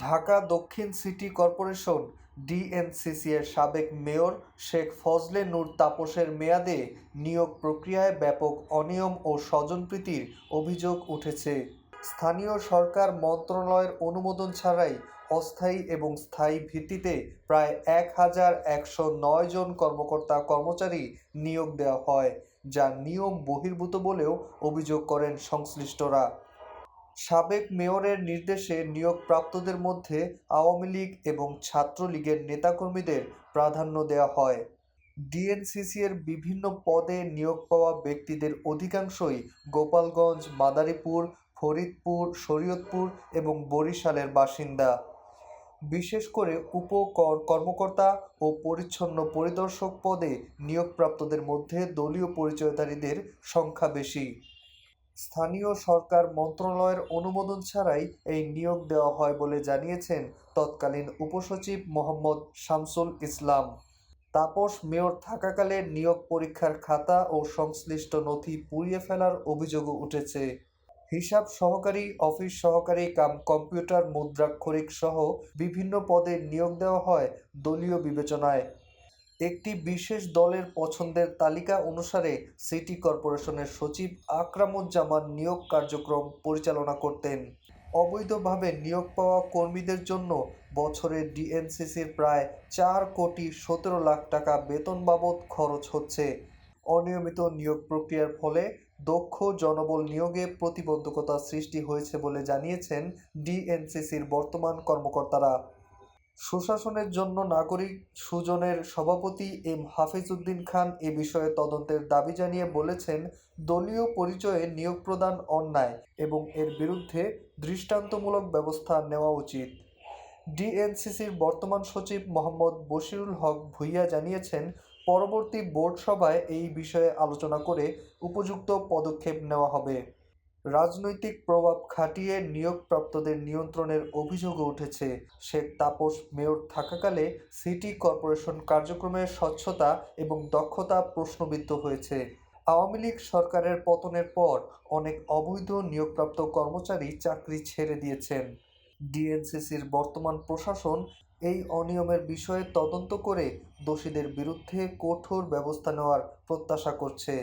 ঢাকা দক্ষিণ city corporation DNCC এর সাবেক মেয়র শেখ ফজলে নূর তাপসের মেয়াদে নিয়োগ প্রক্রিয়ায় ব্যাপক অনিয়ম ও স্বজনপ্রীতির অভিযোগ উঠেছে। স্থানীয় সরকার মন্ত্রণালয়ের অনুমোদন ছাড়াই অস্থায়ী এবং স্থায়ী ভিত্তিতে প্রায় এক হাজার একশো নয় জন কর্মকর্তা কর্মচারী নিয়োগ দেওয়া হয়, যা নিয়ম বহির্ভূত বলেও অভিযোগ করেন সংশ্লিষ্টরা। সাবেক মেয়রের নির্দেশে নিয়োগপ্রাপ্তদের মধ্যে আওয়ামী লীগ এবং ছাত্রলীগের নেতাকর্মীদের প্রাধান্য দেওয়া হয়। ডিএনসিসি এর বিভিন্ন পদে নিয়োগ পাওয়া ব্যক্তিদের অধিকাংশই গোপালগঞ্জ, মাদারীপুর, ফরিদপুর, শরীয়তপুর এবং বরিশালের বাসিন্দা। বিশেষ করে উপকর কর্মকর্তা ও পরিচ্ছন্ন পরিদর্শক পদে নিয়োগপ্রাপ্তদের মধ্যে দলীয় পরিচয়ধারীদের সংখ্যা বেশি। স্থানীয় সরকার মন্ত্রণালয়ের অনুমোদন ছাড়াই এই নিয়োগ দেওয়া হয় বলে জানিয়েছেন তৎকালীন উপসচিব মোহাম্মদ শামসুল ইসলাম। তাপস মেয়র থাকাকালে নিয়োগ পরীক্ষার খাতা ও সংশ্লিষ্ট নথি পুড়িয়ে ফেলার অভিযোগও উঠেছে। হিসাব সহকারী, অফিস সহকারী, কাম কম্পিউটার, মুদ্রাক্ষরিক সহ বিভিন্ন পদে নিয়োগ দেওয়া হয় দলীয় বিবেচনায়। একটি বিশেষ দলের পছন্দের তালিকা অনুসারে সিটি কর্পোরেশনের সচিব আকরামুজ্জামান নিয়োগ কার্যক্রম পরিচালনা করতেন। অবৈধভাবে নিয়োগ পাওয়া কর্মীদের জন্য বছরে ডিএনসিসির প্রায় চার কোটি সতেরো লাখ টাকা বেতন বাবদ খরচ হচ্ছে। অনিয়মিত নিয়োগ প্রক্রিয়ার ফলে দক্ষ জনবল নিয়োগে প্রতিবন্ধকতা সৃষ্টি হয়েছে বলে জানিয়েছেন ডিএনসিসির বর্তমান কর্মকর্তারা। সুশাসনের জন্য নাগরিক সুজনের সভাপতি এম হাফিজউদ্দিন খান এ বিষয়ে তদন্তের দাবি জানিয়ে বলেছেন, দলীয় পরিচয়ে নিয়োগ প্রদান অন্যায় এবং এর বিরুদ্ধে দৃষ্টান্তমূলক ব্যবস্থা নেওয়া উচিত। ডিএনসিসির বর্তমান সচিব মোহাম্মদ বশিরুল হক ভুইয়া জানিয়েছেন, পরবর্তী বোর্ড সভায় এই বিষয়ে আলোচনা করে উপযুক্ত পদক্ষেপ নেওয়া হবে। রাজনৈতিক প্রভাব খাটিয়ে নিয়োগপ্রাপ্তদের নিয়ন্ত্রণের অভিযোগও উঠেছে। শেখ তাপস মেয়র থাকাকালে সিটি কর্পোরেশন কার্যক্রমের স্বচ্ছতা এবং দক্ষতা প্রশ্নবিদ্ধ হয়েছে। আওয়ামী লীগ সরকারের পতনের পর অনেক অবৈধ নিয়োগপ্রাপ্ত কর্মচারী চাকরি ছেড়ে দিয়েছেন। ডিএনসিসির বর্তমান প্রশাসন এই অনিয়মের বিষয়ে তদন্ত করে দোষীদের বিরুদ্ধে কঠোর ব্যবস্থা নেওয়ার প্রত্যাশা করছে।